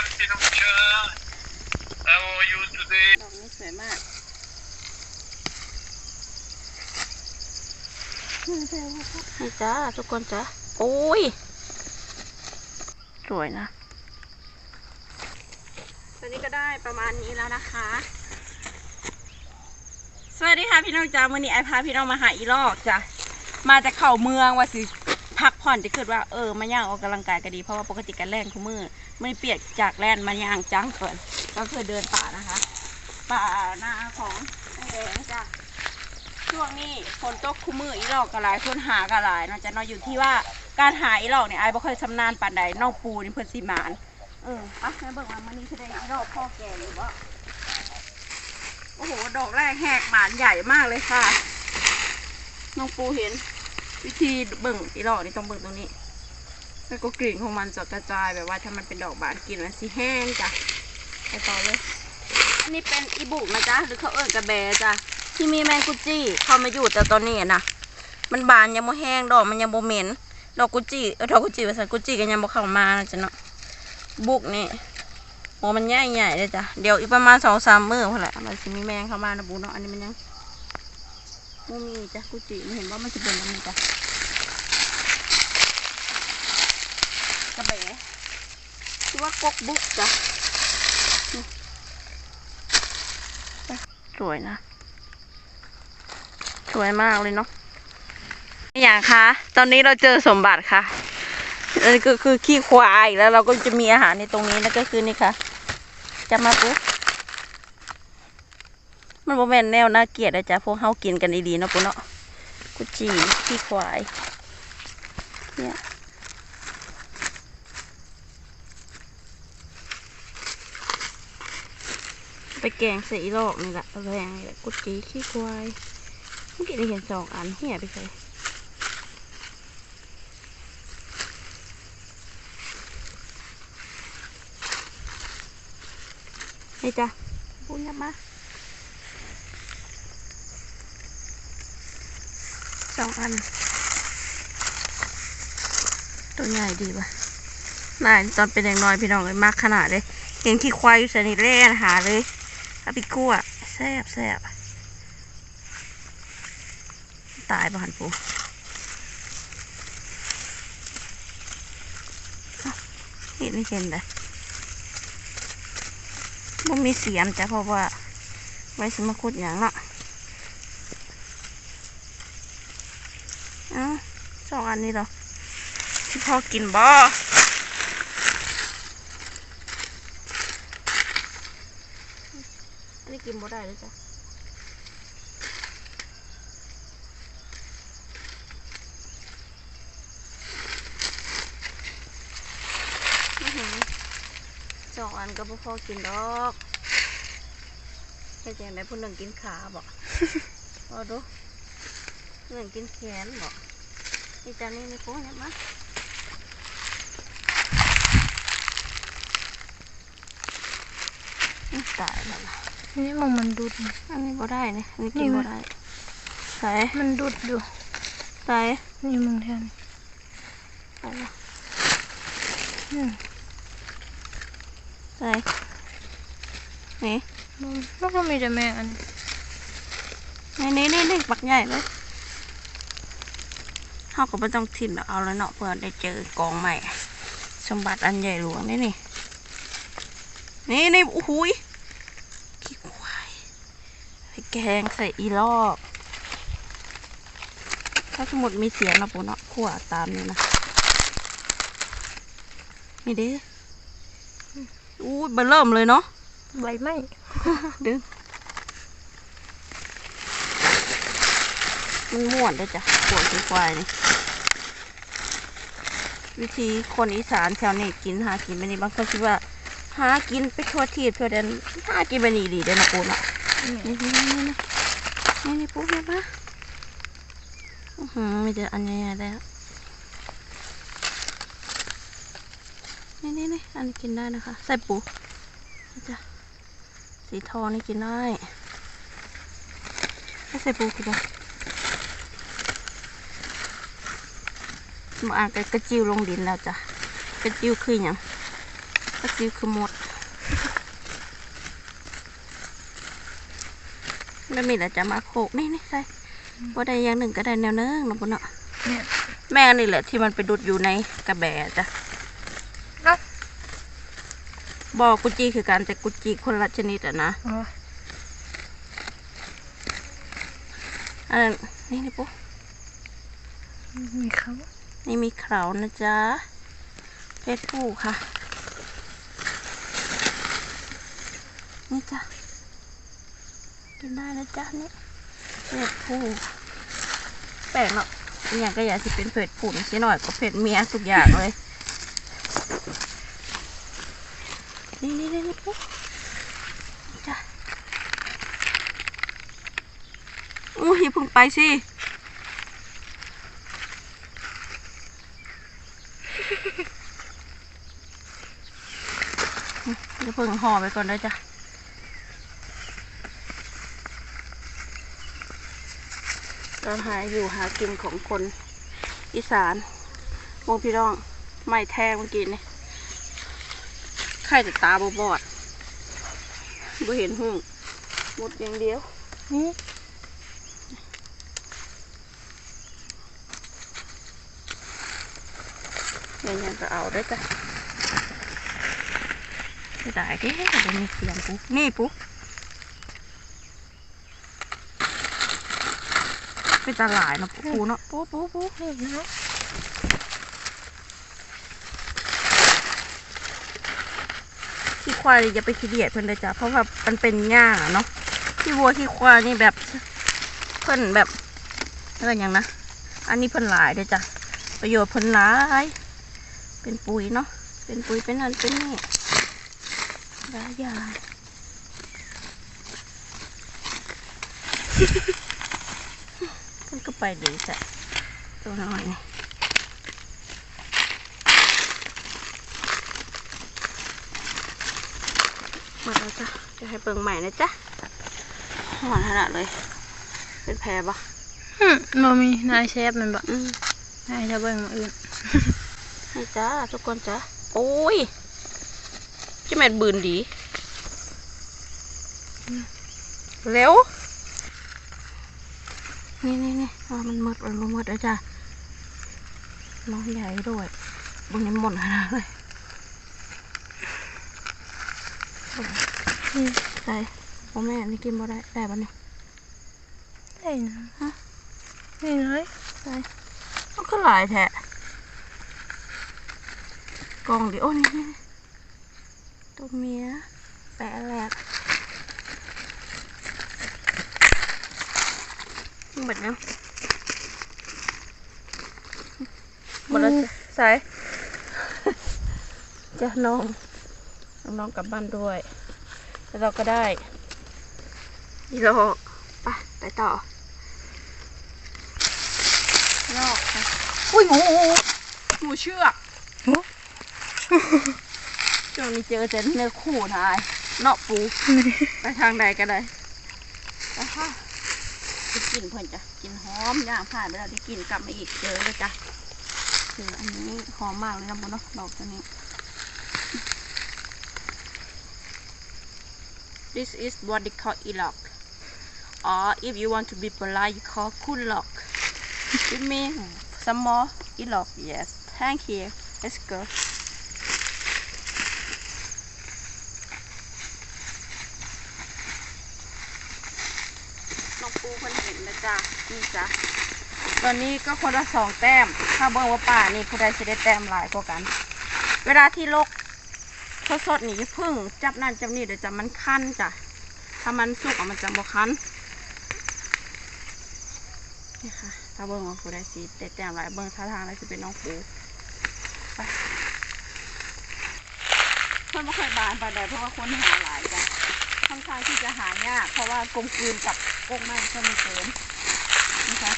afternoon, John. How are you today? ดอกนี้สวยมากนี่จ้าทุกคนจ้าโอ้ย สวยนะ ตอนนี้ก็ได้ประมาณนี้แล้วนะคะ สวัสดีค่ะพี่น้องจ้ามื่อนี้ไอพาพี่น้องมาหาอีลอกจ้ะมาจากเข่าเมืองว่าสิ พักผ่อนจะคิดว่าเออมาย่างออกกำลังกายก็ดีเพราะว่าปกติการแล่นทุกมือไม่เปียกจากแล่นมาย่างจังเกินก็คือเดินป่านะคะ ป่านาของไอ้แดงจ้ะช่วงนี้ฝนตกคู่มืออีหลอกกระหลายคนหากระหลายเนาะจะเนอนอยู่ที่ว่าการหาอีหลอกเนี่ยไอ้บ่ค่อยชำนาญปานใดน้องปูนี่เพิ่นสิหมานเออปะแม่เบิ่งว่ามันนี่คือได้อีหลอกพ่อแก่หรือว่าโอ้โหดอกแรกแหกหมานใหญ่มากเลยค่ะน้องปูเห็น วิธีเบิ่งอีหลอกนี่ต้องเบิ่งตรงนี้ แล้วก็กลิ่นของมันจะกระจายแบบว่าถ้ามันเป็นดอกบานกลิ่นมันสิแห้งจ้ะไปต่อเลย อันนี้เป็นอีบุกนะจ๊ะหรือเขาเอิ้นกระแบจ้ะที่มีแมงกุจี้เข้ามาอยู่แต่ตอนนี้นะมันบานยังบ่แห้งดอกมันยังบ่เหม็นดอกกุจี้เออดอกกุจี้ภาษากุจี้ก็ยังบ่เข้ามานะจ๊ะเนาะบุกนี่โอ้มันใหญ่ใหญ่เลยจ้ะเดี๋ยวอีกประมาณสองสามมื้อพอแหละมันสิมีแมงเข้ามานะบูเนาะอันนี้มันยัง บ่มีจ้ะกุจี้มันเห็นว่ามันจะเป็นอันนี้จ้ะกระแบชื่อว่ากกบุกจ้ะสวยนะ สวยมากเลยเนาะอย่างคะ ตอนนี้เราเจอสมบัติค่ะอันนี้ก็คือขี้ควายแล้วเราก็จะมีอาหารในตรงนี้นั่นก็คือนี่ค่ะ จะมาปุ๊บ มันโมแมนแนวน่าเกลียดนะจ๊ะพวกเฮากินกันดีๆเนาะปุ๊เนาะกุจีขี้ควายเนี่ยไปแกงใส่อีโลกนี่แหละแรงนี่แหละกุจีขี้ควายเมื่อกี้ได้เห็นสองอันเหี่ยไปใส่นี่จ้ะปุ้ยมา องอัน ตัวใหญ่ดีป่ะนายตอนเป็นอย่างน้อยพี่น้องเลยมากขนาดเลยเก่งที่ควายอยู่สนิทเล่นหาเลยอาไปคั่วแซ่บแซ่บตายป่ะหันปูอ้าวเห็นไม่เห็นเลยมันมีเสียมจ้ะเพราะว่าไว้สมาคุดอย่างเนาะเอ้าสองอั นนี้เหรอ ที่พ่อกินบ่อันนี้กินบ่ได้เลยจ้ะอื้อหือสองอันก็บ่พอกินดอกแค่จังไดผู้หนึ่งกินขาบ่เอาดูผู้หนึ่งกินแขนบ่ นี่จานนี้นี่ปูเนี่ยมาตายแล้วล่ะนี่มองมันดุด อันนี้บ่ได้นี่อันนี้กินบ่ได้ใส่มันดุดอยู่ใส่นี่มองแทนใส่ละอืมใส่นี่มันมันก็มีแต่แม่อันนี่นี่นี่นี่ปักใหญ่เลย เขาก็ไม่ต้องทิ้งหรอกเอาแล้วเนาะเพื่อได้เจอกองใหม่ สมบัติอันใหญ่หลวงนี่นี่นี่นี่โอ้โหยขี้ควายไปแกงใส่อีลอกถ้าสมมติมีเสียงนะปุ๊เนาะขั่วตามนี่นะนี่เด้อู้ยเบอร์เริ่มเลยเนาะใบไม้ดึง มันม่วนได้จ้ะปวดขี้ควายนี่ วิธีคนอีสานแถวนี้กินหากินไปนี่บางคนคิดว่า หากินไปทั่วทีทั่วแดนหากินไปนี่ดีเด้นะปูนะนี่นี่นี่นี่นี่นี่ปูเห็นปะอือหือมีแต่อันใหญ่ๆเลยอะนี่นี่นี่อันนี้กินได้นะคะ ใส่ปูนี่จ้ะสีทองนี่กินได้ไม่ใส่ปูกินได้ มาอ่านกระกระจิวลงดินแล้วจ้ะกระจิวคืออย่างก็ซิวคือหมดแล้วมีแต่จะมาโขกนี่นี่ใส่บ่ได้อย่างหนึ่งก็ได้แนวหนึงเนาะปุ่นเนาะเนี่ยแม่นี่แหละที่มันไปดุดอยู่ในกระแบะจ้ะเอ้าบอกกุจีคือการแต่กุจีคนละชนิดอะนะอ๋ออันนั้นนี่นี่ปุ๊มีเขา นี่มีเขานะจ๊ะ เพศผู้ค่ะ นี่จ้ะ กินได้นะจ๊ะนี่เพศผู้แปลกเนาะอย่างก็อยากจะเป็นเพศผู้นิดหน่อยก็เพศเมียทุกอย่างเลย นี่นี่นี่นี่จ้ะอู้ยพิ่งไปสิ เพิ่งห่อไปก่อนได้จ้ะการหาอยู่หากินของคนอีสานวงพี่น้องไม่แทงเมื่อกี้นี่ไข่แต่ตาบอบอดบ่เห็นหุ่งหมดอย่างเดียว นี่ยังยังก็เอาได้จ้ะ ไม่ได้เด้เดี๋ยวมีเสียงปุ๊นี่ปุ๊เป็นตาหลายเนาะปุ๊เนาะปุ๊ปุ๊ปุ๊เห็นนะขี้ควายอย่าไปขี้เดียดเพิ่นเลยจ้ะเพราะว่ามันเป็นหญ้าเนาะขี้วัวขี้ควายนี่แบบเพิ่นแบบเอะไรอย่างนะอันนี้เพิ่นหลายเลยจ้ะประโยชน์เพิ่นหลาย เป็นปุ๋ยเนาะเป็นปุ๋ยเป็นนั่นเป็นนี่ หลายอย่างเพิ่นก็ไปดีจ้ะตัวน้อยนี่มาแล้วจ้ะจะให้เปิงใหม่นะจ๊ะหอนขนาดเลย เป็นแผลปะอืมบ่มีนายเชฟมันบ่อืมนายจะเบิ่งมาอื่นนี่จ้าทุกคนจ้าโอ้ยจะ แม่นบืนดี เร็ว นี่นี่นี่อ่ามันหมดมันหมดแล้วจ้ะน้องใหญ่ด้วยบนนี้หมดขนาดเลยนี่ใส่พ่อแม่นี่กินบ่ได้ได้ปะเนี่ยได้นะฮะนี่เลยมันก็หลายแทะกล่องเดียวโอ้นี่นี่นี่ ตัวเมียแปะแหลกหมดแล้วหมดแล้วจ้ะใส่จ้ะน้องน้องๆกลับบ้านด้วย แล้วเราก็ได้อีโลกไปไปต่อลอกค่ะอุ้ยงูงูเชือก ช่วงนี้เจอแต่เนื้อคู่นายเนาะปูไปทางใดก็ได้ไปค่ะไปกินเพื่อนจ้ะกินหอมย่างผ่านไปแล้วได้กินกลับมาอีกเจอเลยจ้ะคืออันนี้หอมมากเลยนะบุญเนาะดอกตัวนี้ This is what they call ilok or if you want to be polite you call kulok Give me some more ilok yes thank you let's go น้องปูเพิ่นเห็นนะ จ๊ะนี่จ้ะตอนนี้ก็คนละสองแต้ม ถ้าเบิ่งว่าป่านี่ผู้ใดจะได้แต้มหลายกว่ากัน เวลาที่ลกสดๆนี่พึ่งจับนั่นจับนี่เดี๋ยวจะมันคันจ้ะ ถ้ามันสุกอะมันจะบ่คันนี่ค่ะ ถ้าเบิ่งว่าผู้ใดสิได้แต้มหลายเบิ่งท่าทางแล้วสิเป็นน้องปูไปเพิ่นบ่ค่อยบานปานใดเพราะว่าคนหาหลายจ้ะค่อนข้างที่จะหายากเพราะว่ากลมกลืนกับกงไม้เพิ่มเติม นะคะ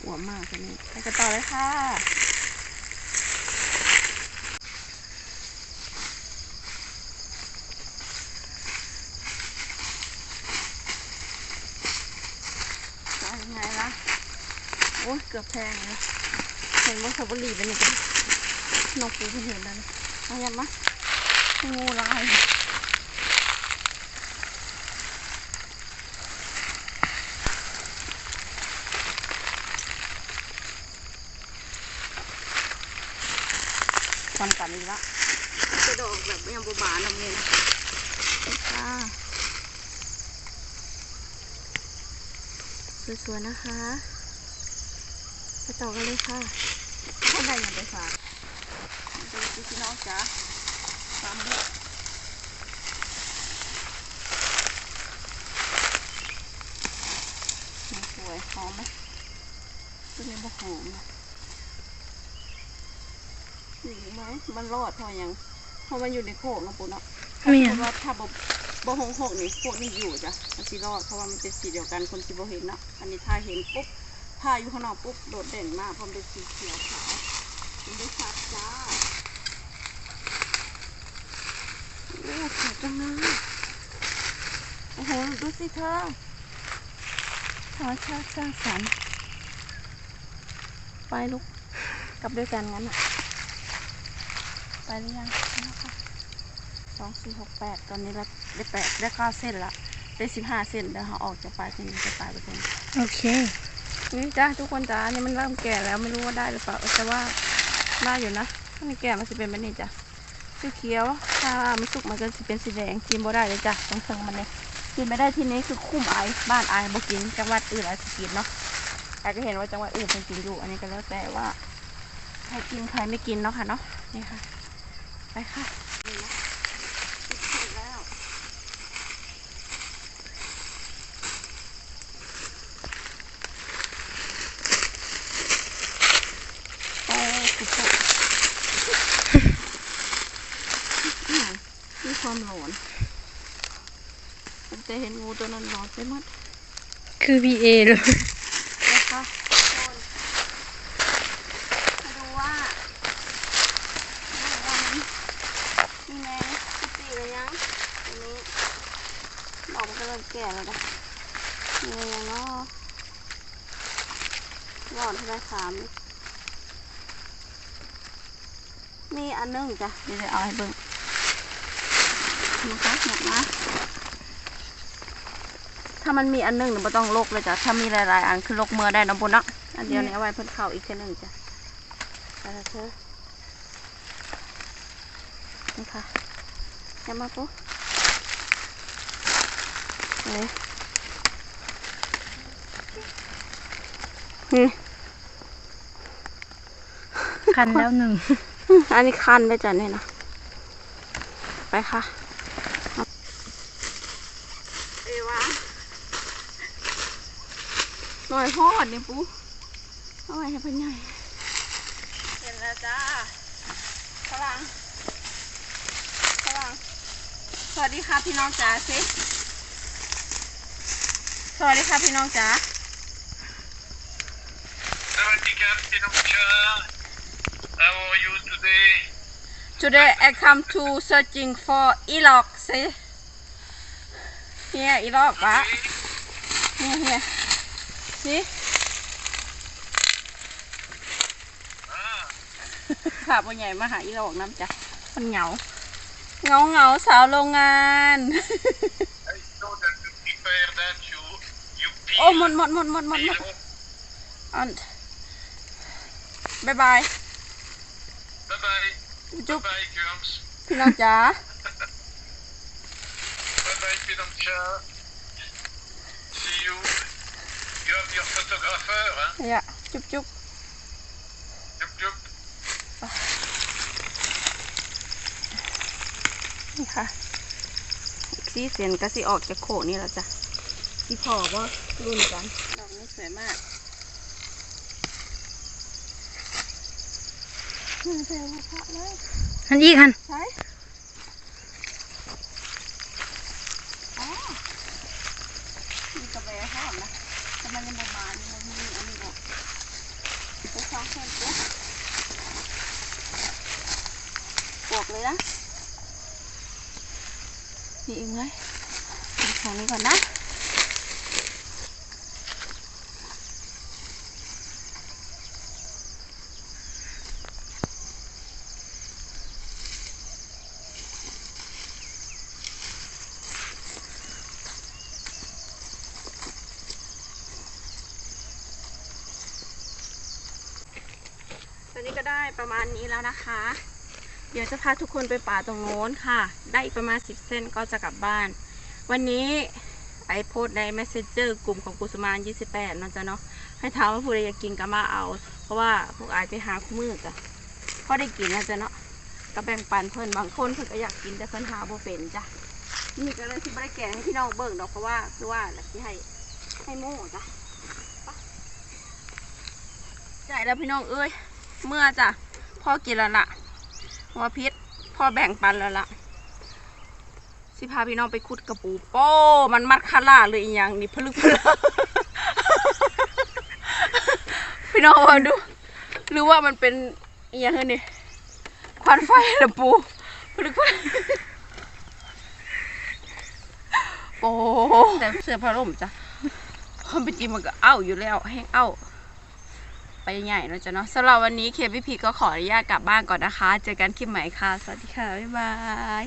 หัวมากตัวนี้ไปกันต่อเลยค่ะจะยังไงล่ะอ้ยเกือบแพงนะเห็นว่าสตรอเบอรี่เป็นยังไงนกปูเพิ่งเห็นแล้วนะเอายังมะ งูลายทำกันอีกละจะดอกแบบยังบบานๆเลยค่ะสวยๆนะคะไปต่อกันเลยค่ะท่านใดอยากไปฝากดูสิพี่น้องจ๋า ตามด้วยมันสวยหอมไหมตัวนี้บ่หอมนะนี่มั้งมันรอดพอยังเพราะมันอยู่ในโขกนะปุ๊เนาะแม่เพนราะว่าถ้าบ่บ่หงหกนี่พวกนี้อยู่จ้ะมันสิรอดเพราะว่ามันเป็นสีเดียวกันคนสิบ่เห็นเนาะอันนี้ถ้าเห็นปุ๊บถ้าอยู่ข้างนอกปุ๊บโดดเด่นมากเพราะมันเป็นสีเขียวขาวมันได้ชัดจ้าโอ้สวยจังเลยโอ้โห ดูสิเธอธรรมชาติสร้างสรรค์ไปลูกกลับด้วยกันงั้นอะ ไปหรือยังไปแล้วค่ะสองสี่หกแปดตอนนี้เราได้แปดได้เก้าเส้นละได้สิบห้าเส้นเดี๋ยวเราออกจากปลายที่นี้จะปลายไปตรงโอเค นี่จ้าทุกคนจ้านี่มันเริ่มแก่แล้วไม่รู้ว่าได้หรือเปล่าแต่ว่าได้อยู่นะถ้ามันแก่มันจะเป็นแบบนี้จ้ะ สีเขียว ถ้ามันสุกมันก็จะเป็นสีแดงกินบ่ได้เลยจ้ะต้องเชิงมันเนี่ยกินไม่ได้ที่นี้คือคุ้มไอบ้านไอบ่กินจังหวัดอื่นอาจจะกินเนาะไอก็เห็นว่าจังหวัดอื่นเป็นกินอยู่ อันนี้ก็แล้วแต่ว่าใครกินใครไม่กินเนาะค่ะเนาะนี่ค่ะไปค่ะนี่นะเสร็จแล้ว โอ้สุดยอดมีความหลอนตั้งแต่เห็นงูตัวนั้นหลอนไปหมด คือ VA เลยนะคะคนมาดูว่าดูว่ามันมีแมงสติหรือยังตรงนี้ดอกมันก็เริ่มแก่แล้วนะมีอะไรเนาะหลอนเท่าไหรสามมีอันหนึงจ้ะเดี๋ยวจะเอาให้เบิ่งนะคะหนักนะ ถ้ามันมีอันหนึงเนี่ยไม่ต้องลกเลยจ้ะ ถ้ามีหลายๆอันคือลกเมื่อได้เน้ำบุญเนาะ อันเดียวนี้เอาไว้เพิ่นเข่าอีกแค่หนึ่งจ้ะไปแล้วเธอนี่ค่ะยังมาปุ๊เลยนี่คันแล้วหนึ่ง อันนี้คันได้จ้ะเนี่ยนะไปค่ะเอวะหน่ อยพอดเนี่ยปูเอาไว้ให้เพิ่นใหญ่เห็นแล้วจ้าฝรั่งฝรั่งสวัสดีค่ะพี่น้องจ๋าสิสวัสดีค่ะพี่น้องจ๋า Sawadika, Pinocchio. How are you today? Today I come to searching for Elok see here Elok ปะ Okay. here here see Ah, ขาบใหญ่มาหาอีหลอกน้ำจ้ะมันเหงาเหงาเหงาสาวโรงงาน I saw that to prepare that you you peel. โอ้หมดหมดหมดหมดหมดหมด peel. อันบายบาย Bye bye. จุ๊บ Bye bye, girls. พี่น้องจ๋า Bye bye, Pinocchio. See you. You have your photographer, hein? เนี่ยจุ๊บจุ๊บ Yup, yup. นี่ค่ะอีกสีเสียนก็สิออกจากโขนี่แหละจ้ะสีพอว่ารุ่นกันดอกนี้สวยมากนี่เจอพระเลยอันอีกคันใช่ นี่เองเลยทางนี้ก่อนนะตอนนี้ก็ได้ประมาณนี้แล้วนะคะ เดี๋ยวจะพาทุกคนไปป่าตรงโน้นค่ะ ได้อีกประมาณ 10 เส้นก็จะกลับบ้าน วันนี้ไอโพสใน Messenger กลุ่มของกุสมาน28เนาะจ๊ะเนาะให้ถามว่าผู้ใดอยากกินก็มาเอา เพราะว่าพวกอายไปหาคู่มือจ้ะพอได้กินนะจ๊ะเนาะก็แบ่งปันเพื่อนบางคนเพื่อนก็อยากกินแต่เพื่อนหาโบเป็นจ้ะนี่ก็เลยที่ไม่ได้แกงให้พี่น้องเบิ่งดอกเพราะว่าคือว่าแล้วที่ให้ให้โม่จ้ะไปจ่ายแล้วพี่น้องเอ้ยเมื่อจ้ะพ่อกินแล้วล่ะ เพราะว่าพิษพ่อแบ่งปันแล้วล่ะ สิพาพี่น้องไปขุดกระปูโป้มันมัดคาร่าเลยอีหยังนี่พลึกพลาพี่น้องมาดู หรือว่ามันเป็นอีหยังนี่ควันไฟหรือปูพลึกพลาโอ้แต่เสื้อผ้าร่มจ้ะความเป็นจริงมันก็เอ้าอยู่แล้ว แห้งเอ้า ไปใหญ่เนาะจ้ะเนาะสำหรับวันนี้เคพี่พีก็ขออนุญาตกลับบ้านก่อนนะคะ เจอกันคลิปใหม่ค่ะ สวัสดีค่ะ บ๊ายบาย